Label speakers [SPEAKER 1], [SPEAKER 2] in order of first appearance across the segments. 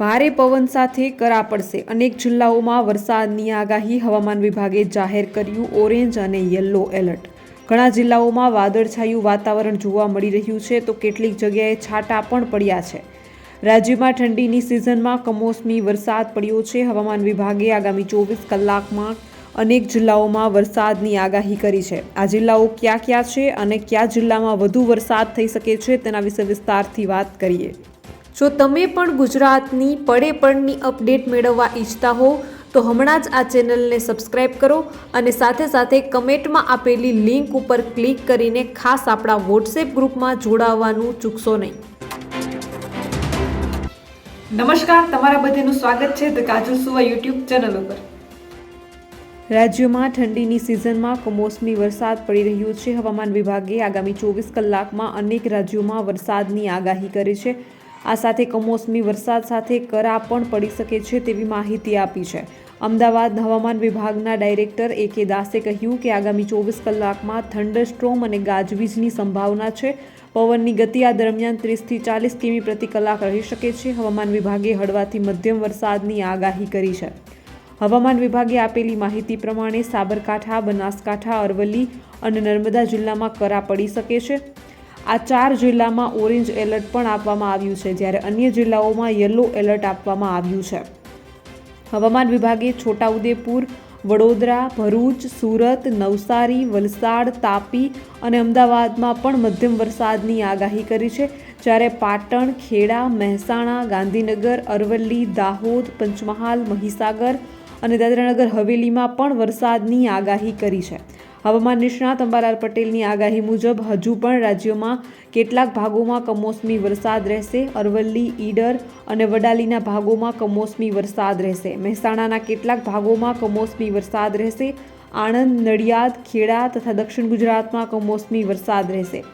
[SPEAKER 1] ભારે પવન સાથે કરા પડશે. અનેક જિલ્લાઓમાં વરસાદની આગાહી હવામાન વિભાગે જાહેર કર્યું ઓરેન્જ અને યલો એલર્ટ. ઘણા જિલ્લાઓમાં વાદળછાયું વાતાવરણ જોવા મળી રહ્યું છે તો કેટલીક જગ્યાએ છાંટા પણ પડ્યા છે. રાજ્યમાં ઠંડીની સિઝનમાં કમોસમી વરસાદ પડ્યો છે. હવામાન વિભાગે આગામી ચોવીસ કલાકમાં અનેક જિલ્લાઓમાં વરસાદની આગાહી કરી છે. આ જિલ્લાઓ ક્યાં ક્યાં છે અને કયા જિલ્લામાં વધુ વરસાદ થઈ શકે છે તેના વિશે વિસ્તારથી વાત કરીએ. જો તમે પણ ગુજરાતની પડે પણની અપડેટ મેળવવા ઈચ્છતા હો તો હમણાં જ આ ચેનલને સબસ્ક્રાઇબ કરો અને સાથે સાથે કમેન્ટમાં આપેલી લિંક ઉપર ક્લિક કરીને ખાસ આપણા વોટ્સએપ ગ્રુપમાં જોડાવવાનું ચૂકશો નહીં. નમસ્કાર તમારા બધાનું સ્વાગત છે ધ કાજલ સુવા યુટ્યુબ ચેનલ ઉપર. રાજ્યમાં ઠંડીની સિઝનમાં કમોસમી વરસાદ પડી રહ્યો છે. હવામાન વિભાગે આગામી ચોવીસ કલાકમાં અનેક રાજ્યોમાં વરસાદની આગાહી કરી છે. આ સાથે કમોસમી વરસાદ સાથે કરા પણ પડી શકે છે તેવી માહિતી આપી છે. અમદાવાદ હવામાન વિભાગના ડાયરેક્ટર એ કે દાસે કહ્યું કે આગામી ચોવીસ કલાકમાં થંડરસ્ટ્રોમ અને ગાજવીજની સંભાવના છે. પવનની ગતિ આ દરમિયાન ત્રીસથી ચાલીસ કિમી પ્રતિ કલાક રહી શકે છે. હવામાન વિભાગે હળવાથી મધ્યમ વરસાદની આગાહી કરી છે. હવામાન વિભાગે આપેલી માહિતી પ્રમાણે સાબરકાંઠા, બનાસકાંઠા, અરવલ્લી અને નર્મદા જિલ્લામાં કરા પડી શકે છે. આ ચાર જિલ્લામાં ઓરેન્જ એલર્ટ પણ આપવામાં આવ્યું છે, જ્યારે અન્ય જિલ્લાઓમાં યલો એલર્ટ આપવામાં આવ્યું છે. હવામાન વિભાગે છોટાઉદેપુર, વડોદરા, ભરૂચ, સુરત, નવસારી, વલસાડ, તાપી અને અમદાવાદમાં પણ મધ્યમ વરસાદની આગાહી કરી છે, જ્યારે પાટણ, ખેડા, મહેસાણા, ગાંધીનગર, અરવલ્લી, દાહોદ, પંચમહાલ, મહીસાગર અને દાદરાનગર હવેલીમાં પણ વરસાદની આગાહી કરી છે. હવામાન નિષ્ણાત અંબાલાલ પટેલની આગાહી મુજબ હજુ પણ રાજ્યમાં કેટલાક ભાગોમાં કમોસમી વરસાદ રહેશે. અરવલ્લી, ઈડર અને વડાલીના ભાગોમાં કમોસમી વરસાદ રહેશે. મહેસાણાના કેટલાક ભાગોમાં કમોસમી વરસાદ રહેશે. આણંદ, નડિયાદ, ખેડા તથા દક્ષિણ ગુજરાતમાં કમોસમી વરસાદ રહેશે.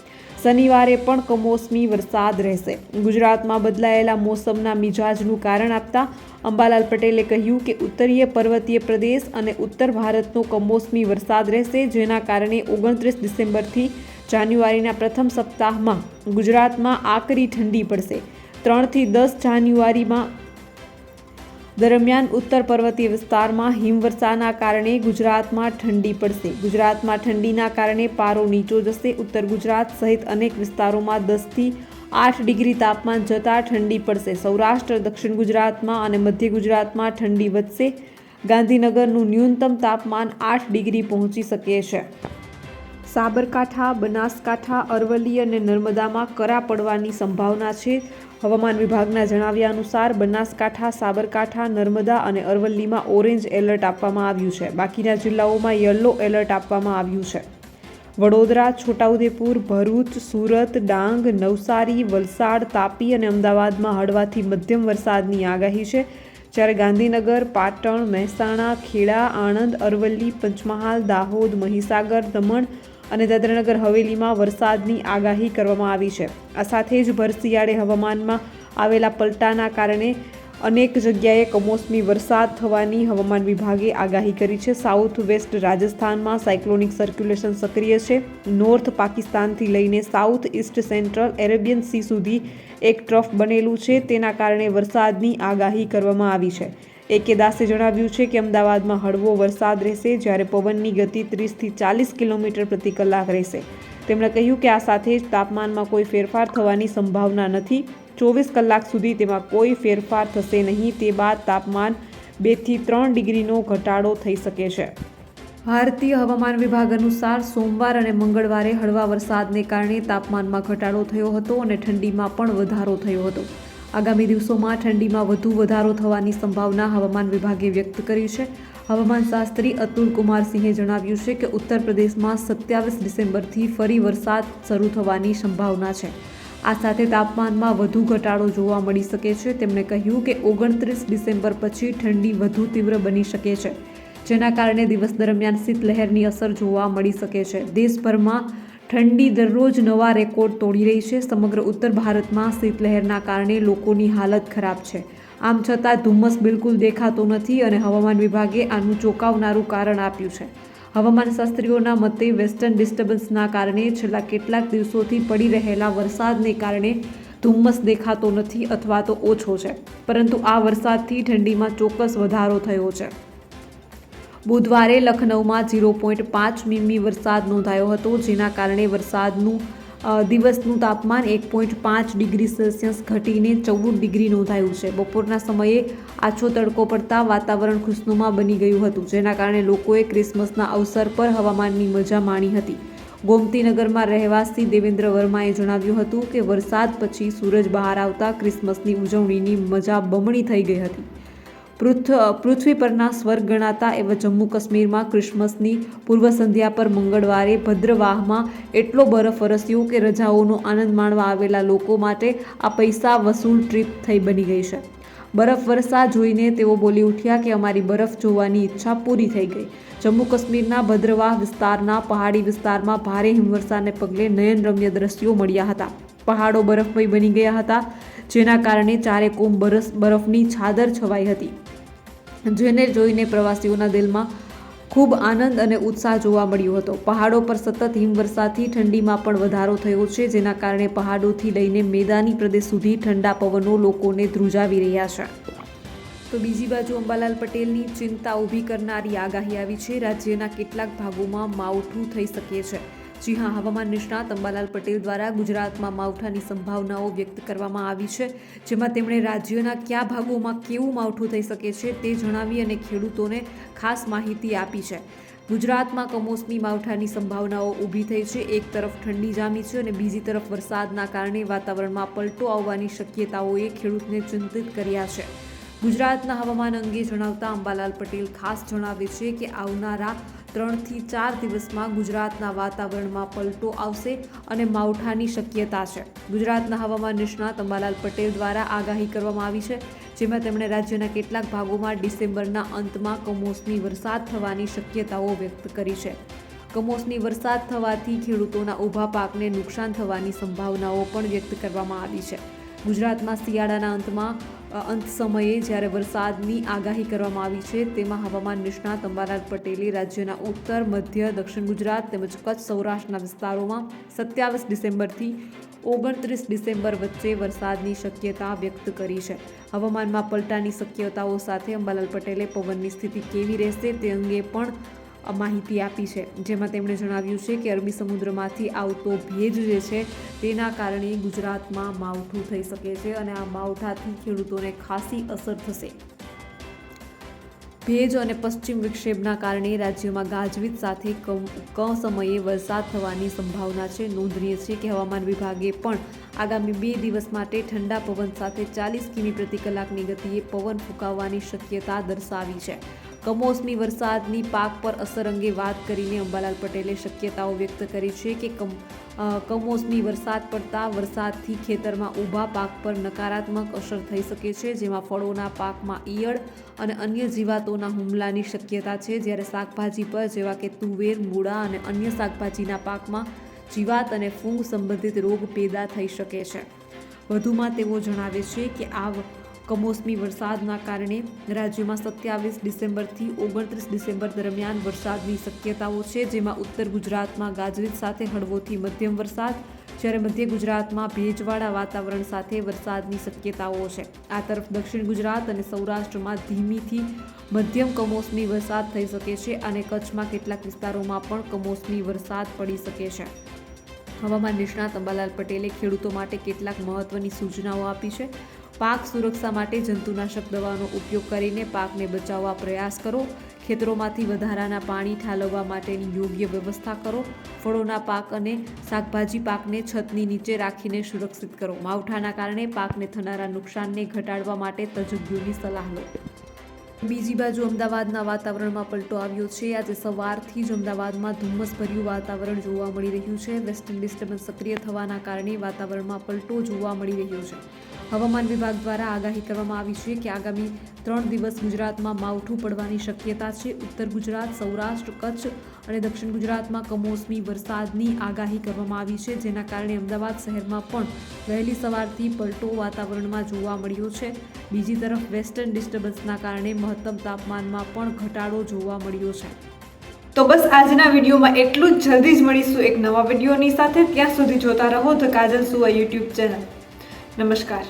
[SPEAKER 1] શનિવારે પણ કમોસમી વરસાદ રહેશે. ગુજરાતમાં બદલાયેલા મોસમના મિજાજનું કારણ આપતા અંબાલાલ પટેલે કહ્યું કે ઉત્તરીય પર્વતીય પ્રદેશ અને ઉત્તર ભારતનો કમોસમી વરસાદ રહેશે, જેના કારણે ઓગણત્રીસ ડિસેમ્બરથી જાન્યુઆરીના પ્રથમ સપ્તાહમાં ગુજરાતમાં આકરી ઠંડી પડશે. ત્રણથી દસ જાન્યુઆરીમાં દરમિયાન ઉત્તર પર્વતીય વિસ્તારમાં હિમવર્ષાના કારણે ગુજરાતમાં ઠંડી પડશે. ગુજરાતમાં ઠંડીના કારણે પારો નીચો જશે. ઉત્તર ગુજરાત સહિત અનેક વિસ્તારોમાં દસથી આઠ ડિગ્રી તાપમાન જતાં ઠંડી પડશે. સૌરાષ્ટ્ર, દક્ષિણ ગુજરાતમાં અને મધ્ય ગુજરાતમાં ઠંડી વધશે. ગાંધીનગરનું ન્યૂનતમ તાપમાન આઠ ડિગ્રી પહોંચી શકે છે. સાબરકાંઠા, બનાસકાંઠા, અરવલ્લી અને નર્મદામાં કરા પડવાની સંભાવના છે. હવામાન વિભાગના જણાવ્યા અનુસાર બનાસકાંઠા, સાબરકાંઠા, નર્મદા અને અરવલ્લીમાં ઓરેન્જ એલર્ટ આપવામાં આવ્યું છે. બાકીના જિલ્લાઓમાં યલો એલર્ટ આપવામાં આવ્યું છે. વડોદરા, છોટાઉદેપુર, ભરૂચ, સુરત, ડાંગ, નવસારી, વલસાડ, તાપી અને અમદાવાદમાં હળવાથી મધ્યમ વરસાદની આગાહી છે. જ્યારે ગાંધીનગર, પાટણ, મહેસાણા, ખેડા, આણંદ, અરવલ્લી, પંચમહાલ, દાહોદ, મહીસાગર, દમણ અને દાદરાનગર હવેલીમાં વરસાદની આગાહી કરવામાં આવી છે. આ સાથે જ ભર શિયાળે હવામાનમાં આવેલા પલટાના કારણે અનેક જગ્યાએ કમોસમી વરસાદ થવાની હવામાન વિભાગે આગાહી કરી છે. સાઉથ વેસ્ટ રાજસ્થાનમાં સાયક્લોનિક સર્ક્યુલેશન સક્રિય છે. નોર્થ પાકિસ્તાનથી લઈને south east central Arabian sea સુધી એક ટ્રફ બનેલું છે. તેના કારણે વરસાદની આગાહી કરવામાં આવી છે. એકે દાસે જણાવ્યું છે કે અમદાવાદમાં હળવો વરસાદ રહેશે જ્યારે પવનની ગતિ ત્રીસથી ચાલીસ કિલોમીટર પ્રતિ કલાક રહેશે. તેમણે કહ્યું કે આ સાથે જ તાપમાનમાં કોઈ ફેરફાર થવાની સંભાવના નથી. ચોવીસ કલાક સુધી તેમાં કોઈ ફેરફાર થશે નહીં. તે બાદ તાપમાન બેથી ત્રણ ડિગ્રીનો ઘટાડો થઈ શકે છે. ભારતીય હવામાન વિભાગ અનુસાર સોમવાર અને મંગળવારે હળવા વરસાદને કારણે તાપમાનમાં ઘટાડો થયો હતો અને ઠંડીમાં પણ વધારો થયો હતો. આગામી દિવસોમાં ઠંડીમાં વધુ વધારો થવાની સંભાવના હવામાન વિભાગે વ્યક્ત કરી છે. હવામાન શાસ્ત્રી અતુલ કુમાર સિંહે જણાવ્યું છે કે ઉત્તર પ્રદેશમાં સત્યાવીસ ડિસેમ્બરથી ફરી વરસાદ શરૂ થવાની સંભાવના છે. આ સાથે તાપમાનમાં વધુ ઘટાડો જોવા મળી શકે છે. તેમણે કહ્યું કે ઓગણત્રીસ ડિસેમ્બર પછી ઠંડી વધુ તીવ્ર બની શકે છે, જેના કારણે દિવસ દરમિયાન શીતલહેરની અસર જોવા મળી શકે છે. દેશભરમાં ઠંડી દરરોજ નવા રેકોર્ડ તોડી રહી છે. સમગ્ર ઉત્તર ભારતમાં શીતલહેરના કારણે લોકોની હાલત ખરાબ છે. આમ છતાં ધુમ્મસ બિલકુલ દેખાતો નથી અને હવામાન વિભાગે આનું ચોંકાવનારું કારણ આપ્યું છે. હવામાન શાસ્ત્રીઓના મતે વેસ્ટર્ન ડિસ્ટર્બન્સના કારણે છેલ્લા કેટલાક દિવસોથી પડી રહેલા વરસાદને કારણે ધુમ્મસ દેખાતો નથી અથવા તો ઓછો છે. પરંતુ આ વરસાદથી ઠંડીમાં ચોક્કસ વધારો થયો છે. બુધવારે લખનૌમાં ઝીરો પોઈન્ટ પાંચ મીમી વરસાદ નોંધાયો હતો, જેના કારણે વરસાદનું દિવસનું તાપમાન એક પોઈન્ટ પાંચ ડિગ્રી સેલ્સિયસ ઘટીને ચૌદ ડિગ્રી નોંધાયું છે. બપોરના સમયે આછો તડકો પડતા વાતાવરણ ખુશનુમા બની ગયું હતું, જેના કારણે લોકોએ ક્રિસમસના અવસર પર હવામાનની મજા માણી હતી. ગોમતીનગરમાં રહેવાસી દેવેન્દ્ર વર્માએ જણાવ્યું હતું કે, વરસાદ પછી સૂરજ બહાર આવતા ક્રિસમસની ઉજવણીની મજા બમણી થઈ ગઈ હતી. પૃથ્વ પૃથ્વી પરના સ્વર્ગ ગણાતા એવા જમ્મુ કાશ્મીરમાં ક્રિસમસની પૂર્વ સંધ્યા પર મંગળવારે ભદ્રવાહમાં એટલો બરફ વરસ્યો કે રજાઓનો આનંદ માણવા આવેલા લોકો માટે આ પૈસા વસૂલ ટ્રીપ થઈ બની ગઈ છે. બરફ વરસા જોઈને તેઓ બોલી ઉઠ્યા કે અમારી બરફ જોવાની ઈચ્છા પૂરી થઈ ગઈ. જમ્મુ કાશ્મીરના ભદ્રવાહ વિસ્તારના પહાડી વિસ્તારમાં ભારે હિમવર્ષાને પગલે નયનરમ્ય દ્રશ્યો મળ્યા હતા. પહાડો બરફમય બની ગયા હતા, જેના કારણે ચારે કોમ બરસ, બરફની છાદર છવાઈ હતી. જેને જોઈને પ્રવાસીઓના દિલમાં ખૂબ આનંદ અને ઉત્સાહ જોવા મળ્યો હતો. પહાડો પર સતત હિમવર્ષાથી ઠંડીમાં પણ વધારો થયો છે, જેના કારણે પહાડોથી લઈને મેદાની પ્રદેશ સુધી ઠંડા પવનો લોકોને ધ્રુજાવી રહ્યા છે. તો બીજી બાજુ અંબાલાલ પટેલની ચિંતા ઊભી કરનારી આગાહી આવી છે. રાજ્યના કેટલાક ભાગોમાં માવઠું થઈ શકે છે. જી હા, હવામાન નિષ્ણાત અંબાલાલ પટેલ દ્વારા ગુજરાતમાં માવઠાની સંભાવનાઓ વ્યક્ત કરવામાં આવી છે, જેમાં તેમણે રાજ્યના કયા ભાગોમાં કેવું માવઠું થઈ શકે છે તે જણાવી અને ખેડૂતોને ખાસ માહિતી આપી છે. ગુજરાતમાં કમોસમી માવઠાની સંભાવનાઓ ઊભી થઈ છે, એક તરફ ઠંડી જામી છે અને બીજી તરફ વરસાદના કારણે વાતાવરણમાં પલટો આવવાની શક્યતાઓએ ખેડૂતને ચિંતિત કર્યા છે. ગુજરાતના હવામાન અંગે જણાવતા અંબાલાલ પટેલ ખાસ જણાવે છે કે આવનારા ત્રણથી ચાર દિવસમાં ગુજરાતના વાતાવરણમાં પલટો આવશે અને માવઠાની શક્યતા છે. ગુજરાતના હવામાન નિષ્ણાત અંબાલાલ પટેલ દ્વારા આગાહી કરવામાં આવી છે, જેમાં તેમણે રાજ્યના કેટલાક ભાગોમાં ડિસેમ્બરના અંતમાં કમોસમી વરસાદ થવાની શક્યતાઓ વ્યક્ત કરી છે. કમોસમી વરસાદ થવાથી ખેડૂતોના ઊભા પાકને નુકસાન થવાની સંભાવનાઓ પણ વ્યક્ત કરવામાં આવી છે. ગુજરાતમાં શિયાળાના અંતમાં અંત સમયે જ્યારે વરસાદની આગાહી કરવામાં આવી છે, તેમાં હવામાન નિષ્ણાત અંબાલાલ પટેલે રાજ્યના ઉત્તર, મધ્ય, દક્ષિણ ગુજરાત તેમજ કચ્છ સૌરાષ્ટ્રના વિસ્તારોમાં સત્યાવીસ ડિસેમ્બરથી ઓગણત્રીસ ડિસેમ્બર વચ્ચે વરસાદની શક્યતા વ્યક્ત કરી છે. હવામાનમાં પલટાની શક્યતાઓ સાથે અંબાલાલ પટેલે પવનની સ્થિતિ કેવી રહેશે તે અંગે પણ માહિતી આપી છે. જેમાં તેમણે જણાવ્યું છે કે અરબી સમુદ્રમાંથી આવતો ભેજ જે છે, તેના કારણે ગુજરાતમાં માવઠું થઈ શકે છે અને આ માવઠાથી ખેડૂતોને ખાસી અસર થશે. ભેજ અને પશ્ચિમ વિક્ષેપના કારણે રાજ્યમાં ગાજવીજ સાથે કમ સમયે વરસાદ થવાની સંભાવના છે. નોંધનીય છે કે હવામાન વિભાગે પણ આગામી બે દિવસ માટે ઠંડા પવન સાથે ચાલીસ કિમી પ્રતિ કલાકની ગતિએ પવન ફૂંકાવવાની શક્યતા દર્શાવી છે. કમોસમી વરસાદની પાક પર અસર અંગે વાત કરીને અંબાલાલ પટેલે શક્યતાઓ વ્યક્ત કરી છે કે કમ કમોસમી વરસાદ પડતા વરસાદથી ખેતરમાં ઊભા પાક પર નકારાત્મક અસર થઈ શકે છે, જેમાં ફળોના પાકમાં ઈયળ અને અન્ય જીવાતોના હુમલાની શક્યતા છે. જ્યારે શાકભાજી પર, જેવા કે તુવેર, મૂળા અને અન્ય શાકભાજીના પાકમાં જીવાત અને ફૂંગ સંબંધિત રોગ પેદા થઈ શકે છે. વધુમાં તેઓ જણાવે છે કે આ કમોસમી વરસાદના કારણે રાજ્યમાં સત્યાવીસ ડિસેમ્બરથી ઓગણત્રીસ ડિસેમ્બર દરમિયાન વરસાદની શક્યતાઓ છે, જેમાં ઉત્તર ગુજરાતમાં ગાજવીજ સાથે હળવોથી મધ્યમ વરસાદ, જ્યારે મધ્ય ગુજરાતમાં ભેજવાળા વાતાવરણ સાથે વરસાદની શક્યતાઓ છે. આ તરફ દક્ષિણ ગુજરાત અને સૌરાષ્ટ્રમાં ધીમીથી મધ્યમ કમોસમી વરસાદ થઈ શકે છે અને કચ્છમાં કેટલાક વિસ્તારોમાં પણ કમોસમી વરસાદ પડી શકે છે. હવામાન નિષ્ણાત અંબાલાલ પટેલે ખેડૂતો માટે કેટલાક મહત્વની સૂચનાઓ આપી છે. પાક સુરક્ષા માટે જંતુનાશક દવાનો ઉપયોગ કરીને પાકને બચાવવા પ્રયાસ કરો. ખેતરોમાંથી વધારાના પાણી ઠાલવવા માટેની યોગ્ય વ્યવસ્થા કરો. ફળોના પાક અને શાકભાજી પાકને છતની નીચે રાખીને સુરક્ષિત કરો. માવઠાના કારણે પાકને થનારા નુકસાનને ઘટાડવા માટે તજજ્ઞોની સલાહ લો. બીજી બાજુ અમદાવાદના વાતાવરણમાં પલટો આવ્યો છે. આજે સવારથી જ અમદાવાદમાં ધુમ્મસભર્યું વાતાવરણ જોવા મળી રહ્યું છે. વેસ્ટર્ન ડિસ્ટર્બન્સ સક્રિય થવાના કારણે વાતાવરણમાં પલટો જોવા મળી રહ્યો છે. હવામાન વિભાગ દ્વારા આગાહી કરવામાં આવી છે કે આગામી ત્રણ દિવસ ગુજરાતમાં માવઠું પડવાની શક્યતા છે. ઉત્તર ગુજરાત, સૌરાષ્ટ્ર, કચ્છ અને દક્ષિણ ગુજરાતમાં કમોસમી વરસાદની આગાહી કરવામાં આવી છે, જેના કારણે અમદાવાદ શહેરમાં પણ વહેલી સવારથી પલટો વાતાવરણમાં જોવા મળ્યો છે. બીજી તરફ વેસ્ટર્ન ડિસ્ટર્બન્સના કારણે મહત્તમ તાપમાનમાં પણ ઘટાડો જોવા મળ્યો છે.
[SPEAKER 2] તો બસ આજના વિડીયોમાં એટલું જ. જલ્દી જ મળીશું એક નવા વિડીયોની સાથે. ત્યાં સુધી જોતા રહો ધ કાજલ સુવા યુટ્યુબ ચેનલ. નમસ્કાર.